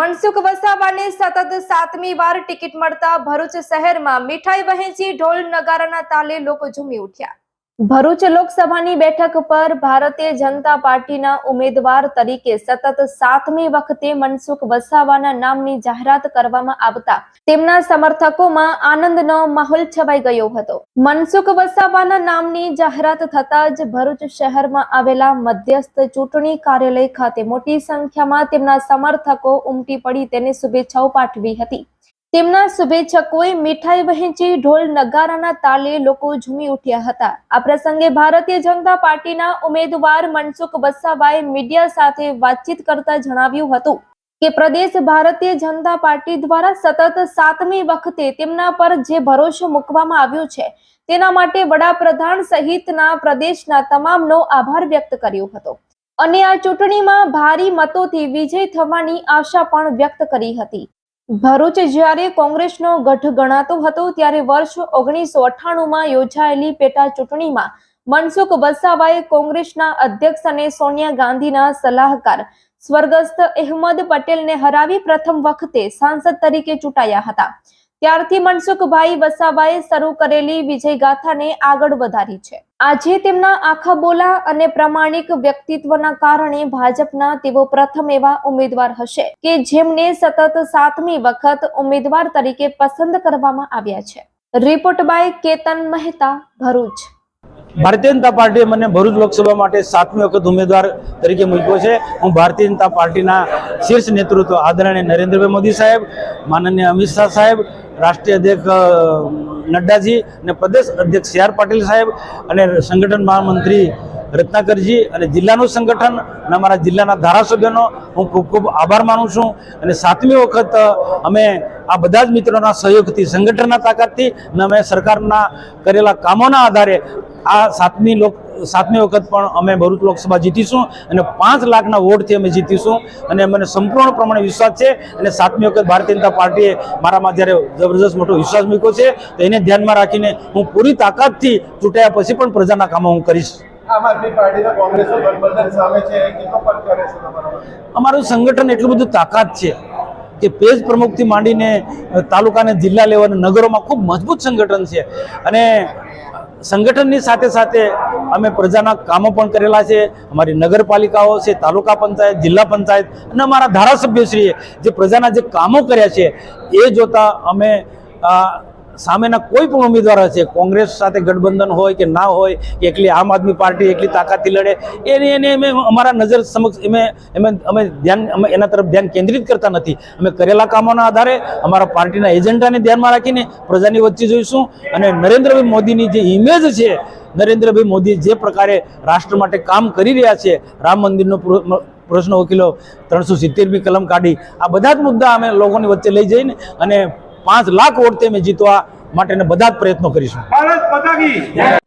મનસુખ વસાવાને સતત સાતમી વાર ટિકિટ મળતા ભરૂચ શહેરમાં મીઠાઈ વહેંચી ઢોલ નગારાના તાલે લોકો ઝૂમી ઉઠ્યા. ભરૂચ લોકસભાની બેઠક પર ભારતીય જનતા પાર્ટીના ઉમેદવાર તરીકે સતત સાતમી વખતે મનસુખ વસાવાના નામની જાહેરાત કરવામાં આવતા તેમના સમર્થકોમાં આનંદનો માહોલ છવાઈ ગયો હતો. મનસુખ વસાવાના નામની જાહેરાત થતા જ ભરૂચ શહેરમાં આવેલા મધ્યસ્થ ચૂંટણી કાર્યાલય ખાતે મોટી સંખ્યામાં તેમના સમર્થકો ઉમટી પડી તેને શુભેચ્છાઓ પાઠવી હતી. તેમના શુભેચ્છકોએ મીઠાઈ વહેંચી ઢોલ નગારાના તાલે લોકો ઝૂમી ઉઠ્યા હતા. આ પ્રસંગે ભારતીય જનતા પાર્ટીના ઉમેદવાર મનસુખ વસાવાએ મીડિયા સાથે વાતચીત કરતા જણાવ્યું હતું કે પ્રદેશ ભારતીય જનતા પાર્ટી દ્વારા સતત સાતમી વખતે તેમના પર જે ભરોસો મૂકવામાં આવ્યો છે, તેના માટે વડાપ્રધાન સહિતના પ્રદેશના તમામનો આભાર વ્યક્ત કર્યો હતો. અને આ ચૂંટણીમાં ભારી મતોથી વિજય થવાની આશા પણ વ્યક્ત કરી હતી. ભરૂચ જ્યારે કોંગ્રેસનો ગઢ ગણાતો હતો, ત્યારે વર્ષ ઓગણીસો અઠ્ઠાણુંમાં યોજાયેલી પેટા ચૂંટણીમાં મનસુખ વસાવાએ કોંગ્રેસના અધ્યક્ષ અને સોનિયા ગાંધીના સલાહકાર સ્વર્ગસ્થ અહેમદ પટેલને હરાવી પ્રથમ વખતે સાંસદ તરીકે ચૂંટાયા હતા. ત્યારથી મનસુખભાઈ વસાવાએ શરૂ કરેલી વિજય ગાથાને આગળ વધારી છે. આજે તેમના આખા બોલા અને પ્રમાણિક વ્યક્તિત્વના કારણે ભાજપના તેઓ પ્રથમ એવા ઉમેદવાર હશે કે જેમને સતત સાતમી વખત ઉમેદવાર તરીકે પસંદ કરવામાં આવ્યા છે. Report by Ketan Mehta, Bharuch. Bharatiya Janata પાર્ટીએ મને ભરૂચ લોકસભા માટે સાતમી વખત ઉમેદવાર તરીકે મૂક્યો છે. હું ભારતીય જનતા પાર્ટીના શીર્ષ નેતૃત્વ આદરણીય નરેન્દ્રભાઈ મોદી સાહેબ, માનનીય અમિત શાહ સાહેબ રાષ્ટ્રીય અધ્યક્ષ નડ્ડાજી અને પ્રદેશ અધ્યક્ષ સી આર પાટીલ સાહેબ અને સંગઠન મહામંત્રી રત્નાકરજી અને જિલ્લાનું સંગઠન અને અમારા જિલ્લાના ધારાસભ્યનો હું ખૂબ ખૂબ આભાર માનું છું. અને સાતમી વખત અમે આ બધા જ મિત્રોના સહયોગથી, સંગઠનના તાકાતથી અને અમે સરકારના કરેલા કામોના આધારે આ સાતમી લોક સાતમી વખત પણ અમે ભરૂચ લોકસભા જીતીશું અને પાંચ લાખના વોટથી અમે જીતીશું અને મને સંપૂર્ણ પ્રમાણે વિશ્વાસ છે અને સાતમી વખત ભારતીય જનતા પાર્ટીએ મારામાં જ્યારે જબરજસ્ત મોટો વિશ્વાસ મૂક્યો છે તો એને ધ્યાનમાં રાખીને હું પૂરી તાકાતથી ચૂંટાયા પછી પણ પ્રજાના કામો હું કરીશ? અમારું સંગઠન એટલું બધું તાકાત છે કે પેજ પ્રમુખથી માંડીને તાલુકાને જિલ્લા લેવાના નગરોમાં ખૂબ મજબૂત સંગઠન છે અને સંગઠનની સાથે સાથે અમે પ્રજાના કામો પણ કરેલા છે. અમારી નગરપાલિકાઓ છે, તાલુકા પંચાયત, જિલ્લા પંચાયત અને અમારા ધારાસભ્યશ્રીએ જે પ્રજાના જે કામો કર્યા છે, એ જોતા અમે સામેના કોઈ પણ ઉમેદવાર હશે, કોંગ્રેસ સાથે ગઠબંધન હોય કે ના હોય, કે એકલી આમ આદમી પાર્ટી એકલી તાકાતથી લડે, એને એને અમે અમારા નજર સમક્ષ અમે અમે અમે ધ્યાન અમે એના તરફ ધ્યાન કેન્દ્રિત કરતા નથી. અમે કરેલા કામોના આધારે અમારા પાર્ટીના એજન્ડાને ધ્યાનમાં રાખીને પ્રજાની વચ્ચે જોઈશું અને નરેન્દ્રભાઈ મોદીની જે ઇમેજ છે, નરેન્દ્રભાઈ મોદી જે પ્રકારે રાષ્ટ્ર માટે કામ કરી રહ્યા છે, રામ મંદિરનો પ્રશ્ન વકીલો ત્રણસો સિત્તેરમી કલમ કાઢી, આ બધા જ મુદ્દા અમે લોકોની વચ્ચે લઈ જઈને અને પાંચ લાખ વોટ તમે જીતવા માટેના બધા જ પ્રયત્નો કરીશું. ભારત